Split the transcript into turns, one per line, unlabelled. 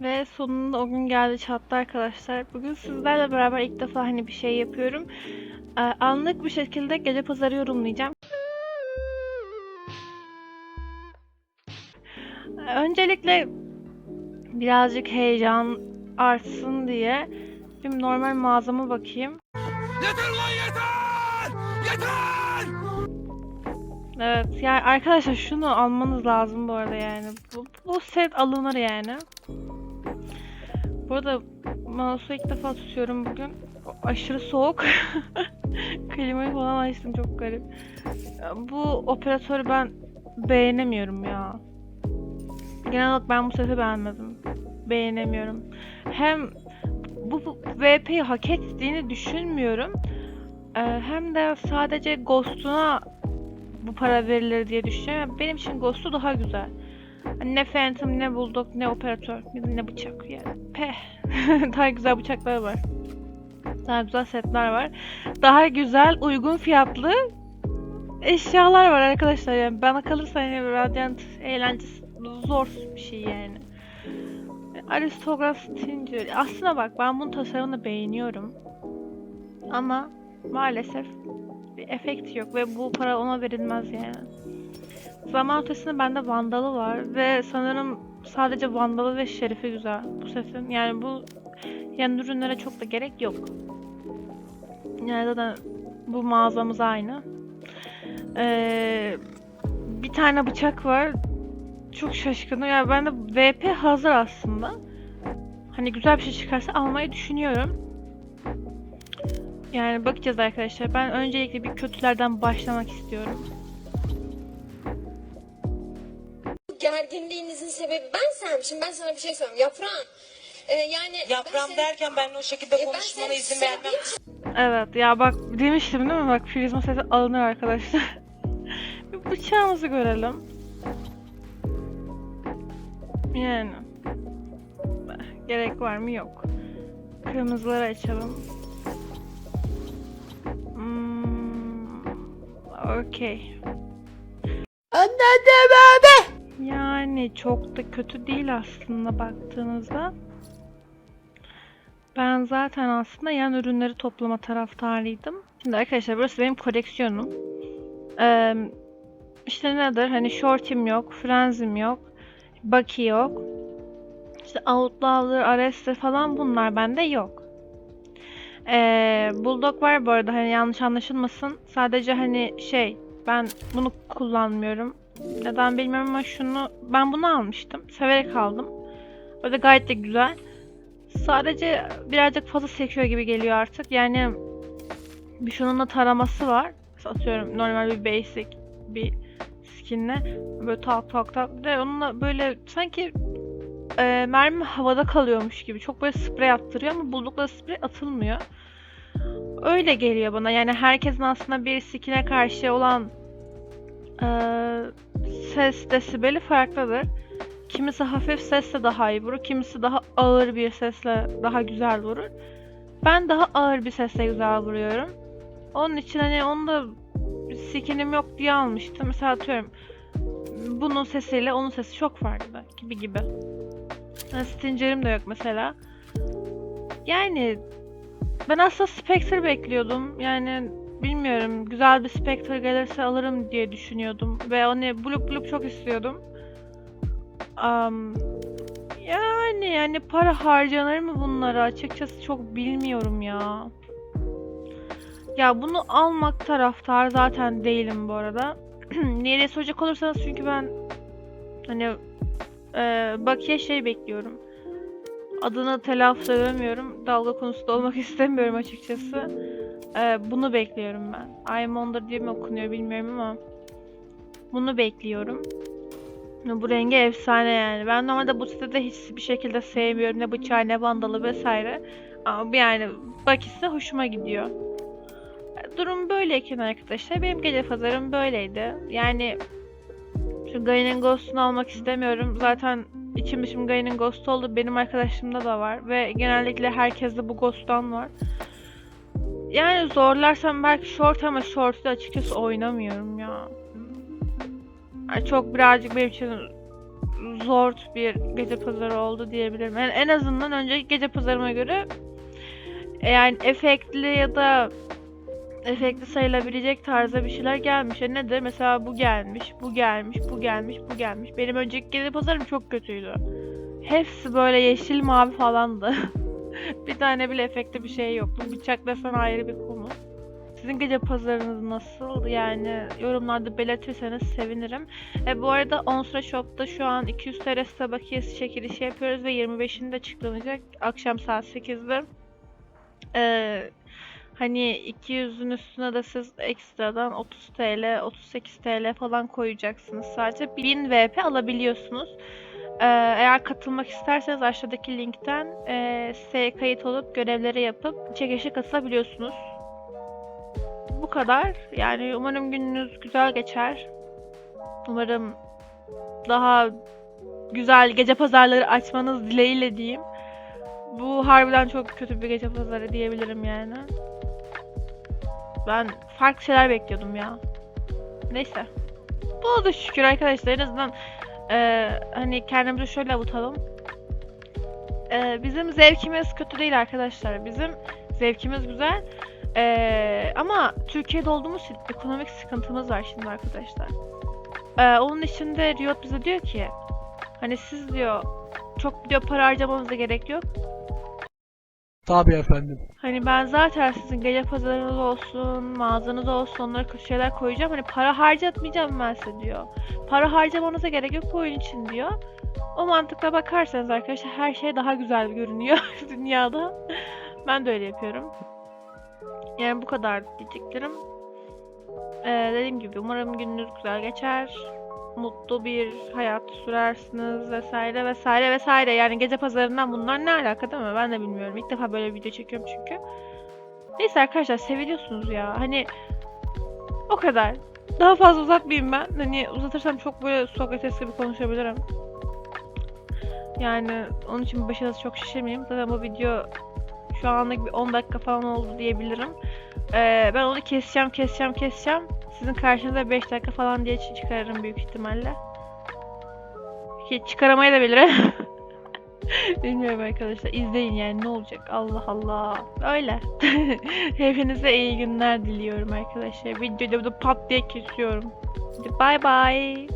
Ve sonunda o gün geldi çattı arkadaşlar. Bugün sizlerle beraber ilk defa hani bir şey yapıyorum. Ee, anlık bir şekilde gece pazarı yorumlayacağım. Öncelikle birazcık heyecan artsın diye bir normal mağazama bakayım.
Yeter lan yeter! Yeter!
Evet yani arkadaşlar şunu almanız lazım bu arada yani. Bu, bu set alınır yani. Bu arada mouse'u ilk defa tutuyorum bugün. Aşırı soğuk. Klimayı falan açtım çok garip. Bu operatörü ben beğenemiyorum ya. Genel olarak ben bu seti beğenmedim. Beğenemiyorum. Hem bu, bu VP'yi hak ettiğini düşünmüyorum. Ee, hem de sadece Ghost'una bu para verilir diye düşünüyorum. Benim için Ghost'u daha güzel. Hani Ne Phantom, ne Bulldog, ne Operatör, ne bıçak yani. Peh. daha güzel bıçaklar var. Daha güzel setler var. Daha güzel, uygun fiyatlı eşyalar var arkadaşlar. Yani bana kalırsa hani Radiant eğlencesi zor bir şey yani. Aristokrat Stinger. Aslında bak ben bunun tasarımını beğeniyorum. Ama maalesef bir efekt yok ve bu para ona verilmez yani. Zaman ötesinde bende vandalı var ve sanırım sadece vandalı ve şerifi güzel bu setin. Yani bu yan ürünlere çok da gerek yok. Yani zaten bu mağazamız aynı. Ee, bir tane bıçak var. Çok şaşkınım. Yani ben de VP hazır aslında. Hani güzel bir şey çıkarsa almayı düşünüyorum. Yani bakacağız arkadaşlar. Ben öncelikle bir kötülerden başlamak istiyorum.
Gerginliğinizin sebebi ben Şimdi ben sana bir şey söyleyeyim. Yaprağım. Ee, yani ben
Yaprağım
seni-
derken ben o şekilde
E, ben
konuşmana izin vermem.
için
Evet ya bak demiştim değil mi? Bak prizma seti alınır arkadaşlar. bir bıçağımızı görelim. Yani. Gerek var mı? Yok. Kırmızıları açalım. Hmm, Okey.
Anladım abi.
Yani çok da kötü değil aslında baktığınızda. Ben zaten aslında yan ürünleri toplama taraftarıydım. Şimdi arkadaşlar burası benim koleksiyonum. Ee, işte nedir? Hani Shorty'm yok, Frenzy'm yok, Bucky yok. İşte Outlaw'dır, Arrest'tir falan bunlar bende yok. Ee, Bulldog var bu arada hani yanlış anlaşılmasın. Sadece hani şey ben bunu kullanmıyorum. Neden bilmiyorum ama şunu ben bunu almıştım. Severek aldım. O da gayet de güzel. Sadece birazcık fazla sekiyor gibi geliyor artık. Yani bir şunun da taraması var. Atıyorum normal bir basic bir skinle böyle tak tak tak. De onunla böyle sanki e, mermi havada kalıyormuş gibi. Çok böyle sprey attırıyor ama buldukları sprey atılmıyor. Öyle geliyor bana. Yani herkesin aslında bir skin'e karşı olan eee, ses desibeli farklıdır. Kimisi hafif sesle daha iyi vurur, kimisi daha ağır bir sesle daha güzel vurur. Ben daha ağır bir sesle güzel vuruyorum. Onun için hani onu da skinim yok diye almıştım. Mesela atıyorum bunun sesiyle onun sesi çok farklı gibi gibi. Yani Stinger'im de yok mesela. Yani ben aslında Spectre bekliyordum. Yani bilmiyorum güzel bir Spectre gelirse alırım diye düşünüyordum. Ve onu blup blup çok istiyordum. Am, yani yani para harcanır mı bunlara açıkçası çok bilmiyorum ya. Ya bunu almak taraftar zaten değilim bu arada. Niye diye soracak olursanız çünkü ben hani e, Bakiye şey bekliyorum. Adını telaffuz edemiyorum. Dalga konusu da olmak istemiyorum açıkçası. E, bunu bekliyorum ben. Aymonda diye mi okunuyor bilmiyorum ama bunu bekliyorum. Bu rengi efsane yani. Ben normalde bu sitede hiçbir şekilde sevmiyorum. Ne bıçağı ne vandalı vesaire. Ama yani bakisi hoşuma gidiyor. Durum böyleyken arkadaşlar benim gece pazarım böyleydi. Yani şu Gai'nin Ghost'unu almak istemiyorum. Zaten içim içim Gai'nin Ghost oldu. Benim arkadaşımda da var. Ve genellikle herkeste bu Ghost'tan var. Yani zorlarsam belki short ama short'u açıkçası oynamıyorum ya. Yani çok birazcık benim için zor bir gece pazarı oldu diyebilirim. Yani en azından önceki gece pazarıma göre e, yani efektli ya da efektli sayılabilecek tarzda bir şeyler gelmiş. E nedir? Mesela bu gelmiş, bu gelmiş, bu gelmiş, bu gelmiş. Benim önceki gece pazarım çok kötüydü. Hepsi böyle yeşil mavi falandı. bir tane bile efekte bir şey yoktu. Bıçaklasan ayrı bir konu. Sizin gece pazarınız nasıl? Yani yorumlarda belirtirseniz sevinirim. E, bu arada Onsra Shop'ta şu an 200 TL tabakiyesi çekilişi yapıyoruz ve 25'inde açıklanacak. Akşam saat 8'de. E, hani 200'ün üstüne de siz ekstradan 30 TL, 38 TL falan koyacaksınız. Sadece 1000 VP alabiliyorsunuz. Ee, eğer katılmak isterseniz aşağıdaki linkten e, kayıt olup görevleri yapıp çekilişe katılabiliyorsunuz. Bu kadar. Yani umarım gününüz güzel geçer. Umarım daha güzel gece pazarları açmanız dileğiyle diyeyim. Bu harbiden çok kötü bir gece pazarı diyebilirim yani. Ben farklı şeyler bekliyordum ya. Neyse. Bu da şükür arkadaşlar en azından ee, hani kendimizi şöyle avutalım. Ee, bizim zevkimiz kötü değil arkadaşlar. Bizim zevkimiz güzel. Ee, ama Türkiye'de olduğumuz ekonomik sıkıntımız var şimdi arkadaşlar. Ee, onun için de Riot bize diyor ki hani siz diyor çok diyor para harcamanıza gerek yok.
Tabii efendim.
Hani ben zaten sizin gece pazarınız olsun, mağazanız olsun onlara şeyler koyacağım. Hani para harcatmayacağım ben size diyor. Para harcamanıza gerek yok oyun için diyor. O mantıkla bakarsanız arkadaşlar her şey daha güzel görünüyor dünyada. Ben de öyle yapıyorum. Yani bu kadar diyeceklerim. Ee, dediğim gibi umarım gününüz güzel geçer. Mutlu bir hayat sürersiniz vesaire vesaire vesaire. Yani gece pazarından bunlar ne alaka değil mi? Ben de bilmiyorum. İlk defa böyle bir video çekiyorum çünkü. Neyse arkadaşlar seviliyorsunuz ya. Hani o kadar. Daha fazla uzatmayayım ben. Hani uzatırsam çok böyle Sokrates gibi konuşabilirim. Yani onun için başınızı çok şişirmeyeyim. Zaten bu video şu anlık bir 10 dakika falan oldu diyebilirim. Ee, ben onu keseceğim, keseceğim, keseceğim. Sizin karşınıza 5 dakika falan diye çı- çıkarırım büyük ihtimalle. Ki çıkaramayı da bilirim. Bilmiyorum arkadaşlar. İzleyin yani ne olacak? Allah Allah. Öyle. Hepinize iyi günler diliyorum arkadaşlar. Videoda da pat diye kesiyorum. Hadi bay bay.